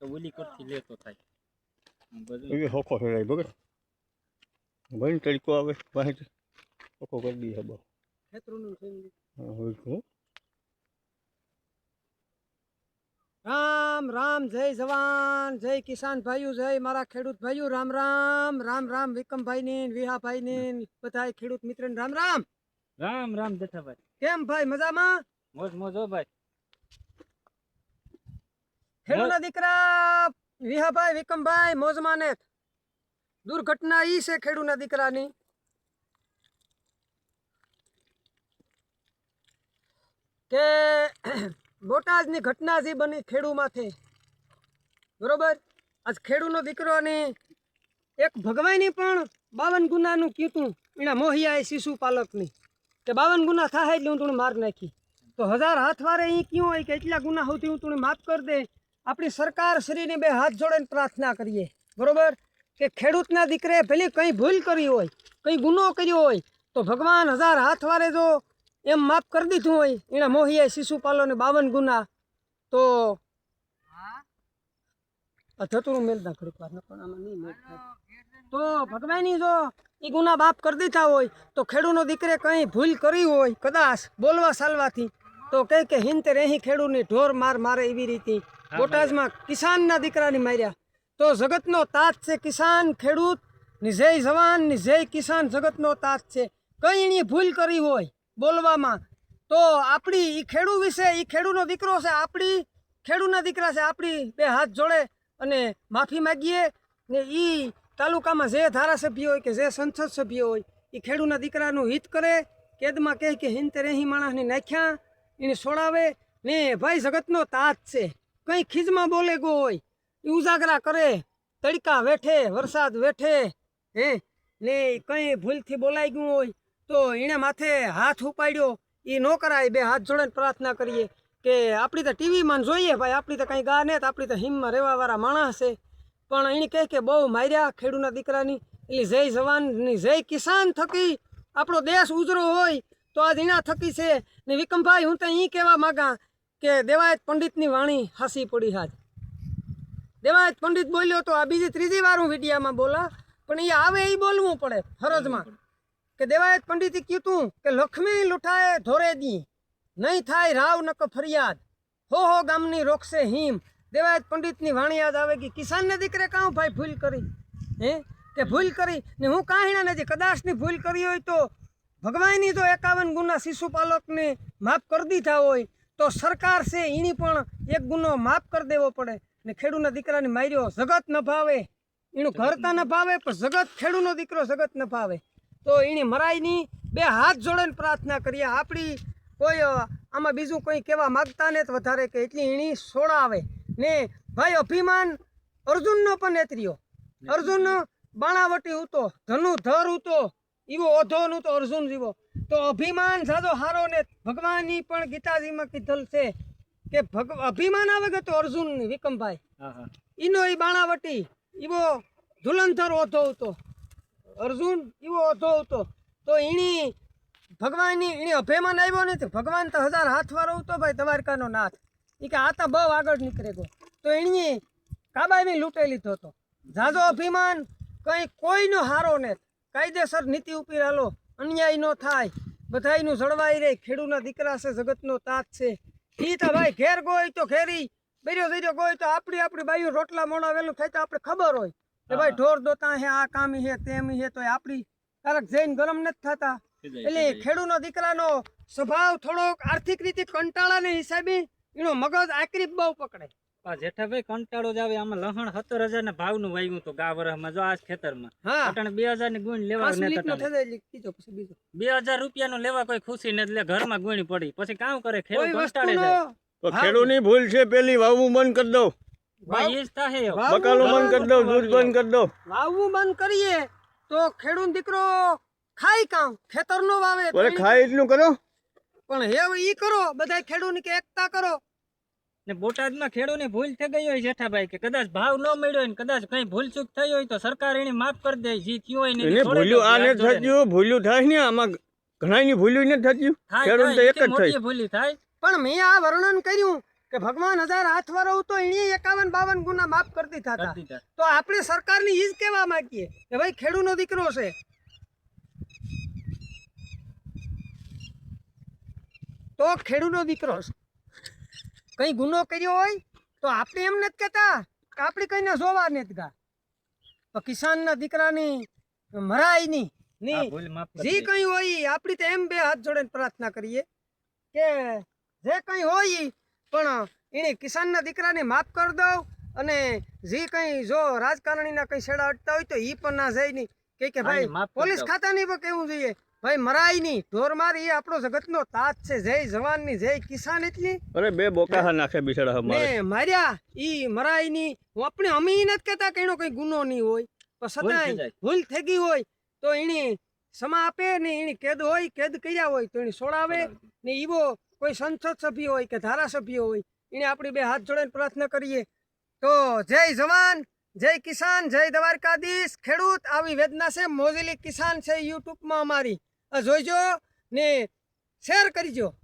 તો ઓલી કરથી લેતો થાય. એ હોખો ફેરાય બગડ ભાઈ તડકો આવે પાસે હોખો કરી દઈએ હબો. ખેતરોનું થઈને. હા હવે શું? રામ રામ જય જવાન જય કિસાન ભાઈઓ જય મારા ખેડૂત ભાઈઓ રામ રામ રામ રામ વિકમભાઈ ની વિહાભાઈ ની બધા ખેડૂત મિત્ર રામ રામ. રામ રામ જથાભાઈ કેમ ભાઈ મજામાં? મોજ મોજો ભાઈ. ખેડૂતના દીકરા વિહાભાઈ વિકમભાઈ મોજમાને દુર્ઘટના ઈ છે ખેડૂતના દીકરાની. કે બોટાદની ઘટના જે બની ખેડૂમાંથી. બરોબર? આજ ખેડૂનો દીકરોની એક ભગવાનની પણ બાવન ગુનાનું કીધું એના મોહિયાએ શિશુ પાલકની. કે બાવન ગુના થાય એટલે હું તું માર નાખી. તો હજાર હાથ વારે અહીં ક્યું હોય કે એટલા ગુના હોતી હું તું માફ કરી દે આપણી સરકાર શ્રીને બે હાથ જોડીને પ્રાર્થના કરીએ. બરોબર? કે ખેડૂતના દીકરે ભલે કંઈ ભૂલ કરી હોય, કંઈ ગુનો કર્યો હોય, તો ભગવાન હજાર હાથ વારે જો એમ માફ કરી દીધું હોય, એના શિશુપાલો શિશુપાલોને બાવન ગુના, તો ધતુરું મેલતા ઘડીક વાર નકર આમાં નહીં મેળ તો ભગવાનની જો એ ગુના બાપ કરી દીધા હોય, તો ખેડૂનો દીકરે કંઈ ભૂલ કરી હોય, કદાચ બોલવા ચાલવાથી તો કહે કે હિંતે રહી ખેડૂની ઢોર માર મારે એવી રીતે. બોટાદમાં કિસાનના દીકરાની માર્યા. તો જગતનો તાત છે કિસાન ખેડૂત, ની જવાન, ની જય કિસાન જગતનો તાત છે. કંઈ એની ભૂલ કરી હોય બોલવામાં, તો આપણી એ ખેડૂ વિશે એ ખેડૂનો દીકરો છે, આપણી ખેડૂના દીકરા છે, આપણી બે હાથ જોડે અને માફી માગીએ. ને એ તાલુકામાં જે ધારાસભ્ય હોય કે જે સંસદ સભ્ય હોય એ ખેડૂના દીકરાનું હિત કરે, કેદમાં કહે કે હિંતે રેહી માણસને નાખ્યા, એને છોડાવે. ને ભાઈ જગતનો તાત છે. કંઈ ખીજમાં બોલે કોઈ ઉજાગરા કરે, તડકા વેઠે, વરસાદ વેઠે, હે? ને કંઈ ભૂલથી બોલાઈ ગયું હોય, તો એણે માથે હાથ ઉપાડ્યો. એ ન કરાય, બે હાથ જોડે પ્રાર્થના કરીએ કે આપણી તો ટીવીમાં જોઈએ ભાઈ, આપણી તો કંઈ ગા ને તો આપણી તો હિમમાં રહેવાવાળા માણસ છે. પણ એને કહે કે બહુ માર્યા ખેડૂના દીકરાની, એટલે જય જવાનની જય કિસાન થકી આપણો દેશ ઉજરો હોય, તો આજ એના થકી છે. ને વિકમભાઈ હું તો એ કહેવા માગા કે દેવાયત પંડિતની વાણી હાસી પડી હાજ. દેવાયત પંડિત બોલ્યો તો આ બીજી ત્રીજી વાર હું વિડીયામાં બોલા, પણ એ આવે એ બોલવું પડે ફરજમાં. કે દેવાયત પંડિતે કીધું કે લક્ષ્મી લૂંટાએ ધોરે દી, નહીં થાય રાવ નક ફરિયાદ. હો હો ગામની રોકશે હિમ. દેવાયત પંડિતની વાણી યાદ આવે કે કિસાનને દીકરે કાં ભાઈ ભૂલ કરી? હે? કે ભૂલ કરી? ને હું કાંઈ નથી કદાચની ભૂલ કરી હોય તો ભગવાનની જો એકાવન ગુના શિશુપાલકને માફ કરી દીધા હોય તો સરકાર છે એની પણ એક ગુનો માફ કરી દેવો પડે. ને ખેડૂના દીકરાને માર્યો જગત ન ભાવે. એનું ઘરતા ન ભાવે પણ જગત ખેડૂનો દીકરો જગત ન ભાવે. તો એની મરાઈની બે હાથ જોડેને પ્રાર્થના કરીએ. આપણી કોઈ આમાં બીજું કોઈ કહેવા માગતા ને તો વધારે કે એટલી એની સોડાવે ને ભાઈ અભિમાન અર્જુનનો પણ નેત્રીઓ. અર્જુન બાણાવટી ઉતો ધનુ ધર ઉતો એવો ઓધોનું તો અર્જુન જીવો. તો અભિમાન સાદો હારો ને ભગવાનની પણ ગીતાજીમાં કીધેલ છે કે ભગ અભિમાન આવે કે તો અર્જુન વિકમભાઈ ઈનો એ બાણાવટી ઈવો ધુલંધર ઓધો હતો. અર્જુન ઈવો ઓધો હતો. તો એની ભગવાનની એની અભિમાન આવ્યો નથી ભગવાન તો હજાર હાથ વાળો હતો ભાઈ દ્વારકાનો નાથ. એ કે આ તો બહુ આગળ નીકળે ગયો. તો એની કાબાઈ લૂંટે લીધો હતો. ઝાઝો અભિમાન કંઈ કોઈનો હારો ને કાયદેસર નીતિ ઉપી હાલો. અન્યાય ન થાય. બધાયનું જળવાઈ રહે. ખેડૂના દીકરા છે જગતનો તાત છે. ઈ તો ભાઈ ઘેર ગોય તો ઘેરી. બેર્યો બેર્યો ગોય તો આપણી આપણી બાયું રોટલા મોણા વેલું થાય તો આપણે ખબર હોય. કે ભાઈ ઢોર દોતા હે આ કામ હે તેમ હે તો આપણી તારક જઈને ગરમ નથી થતા. એટલે ખેડૂનો દીકરાનો સ્વભાવ થોડોક આર્થિક રીતે કંટાળાને હિસાબે એનો મગજ આકરી બહુ પકડે. જેઠાભાઈ કંટાળો જ આવે. આમાં લહણ સત્તર હજાર ના ભાવનું વાયું તો ગાવરમાં જો આ ખેતરમાં. હા. અટાણે બે હજારની ગુણ લેવા ને બે હજાર રૂપિયા નું લેવા કોઈ ખુશી ને એટલે ઘરમાં ગુણી પડી. પછી કામ કરે ખેડૂત કંટાળે જાય. તો હા. ખેડૂની ભૂલ છે પેલી વાવવું બંધ કરી દો ભાઈ એ જ થાય હવે. બકાલું બંધ કરી દો દૂધ બંધ કરી દો વાવવું બંધ કરીએ તો ખેડૂત દીકરો ખાય કામ ખેતર નો વાવે. ખાય એટલું કરો. પણ હેવ ઈ કરો બધા ખેડૂતની કે એકતા કરો. ને બોટાદમાં ખેડૂતની ભૂલ થઈ ગઈ હોય જેઠાભાઈ કે કદાચ ભાવ ન મળ્યો હોય ને કદાચ કઈ ભૂલ ચૂક થઈ હોય તો સરકાર એને માફ કરી દે જે થયું હોય ને ભૂલ્યું આ ને. થયું ભૂલ્યું થાય ને આમાં ઘણાની ભૂલ્યું ને થયું ખેડૂત તો એક જ થઈ. ભૂલી થાય. પણ મેં આ વર્ણન કર્યું કે ભગવાન હજાર હાથ વાળું તો એની એકાવન બાવન ગુના માફ કરી દીધા હતા. કરી દીધા. તો આપણે સરકારની ઈજ જ કહેવા માંગીએ કે ભાઈ ખેડૂતનો દીકરો છે. તો ખેડૂતનો દીકરો છે. કઈ ગુનો કર્યો હોય તો આપણે એમ નથી કહેતા કે આપણે કઈને જોવા નથી ગા તો કિસાનના દીકરાની મરાય નહીં નહીં કરી જે. કંઈ હોય આપણી તો એમ બે હાથ જોડે પ્રાર્થના કરીએ કે જે કંઈ હોય પણ એને કિસાનના દીકરાને માફ કરી દઉં અને જે કંઈ જો રાજકારણીના કંઈ છેડા અટતા હોય તો એ પણ ના જાય નહીં કે કે ભાઈ પોલીસ ખાતા ખાતાની પણ કેવું જોઈએ? ભાઈ મરાય નહીં. ઢોર માર એ આપણો જગતનો તાત છે. જય જવાનની જય કિસાન એટલી. અરે બે બોકા નાખે બિછડા અમારે ને માર્યા ઈ મરાય નહીં. હું આપણે અમે નથી કહેતા કે એનો કંઈ ગુનો નહીં હોય. પણ છતાંય જાય. ભૂલ થઈ ગઈ હોય તો એની સમા આપે ને એની કેદ હોય કેદ કર્યા હોય તો એની છોડાવે ને એવો કોઈ સંસદ સભ્ય હોય કે ધારાસભ્ય હોય એને આપણી બે હાથ જોડીને પ્રાર્થના કરીએ. તો જય જવાન જય કિસાન જય દ્વારકાધીશ. ખેડૂત આવી વેદના છે. મોજેલી કિસાન છે યુટ્યુબમાં અમારી. જોઈજો ને શેર કરજો.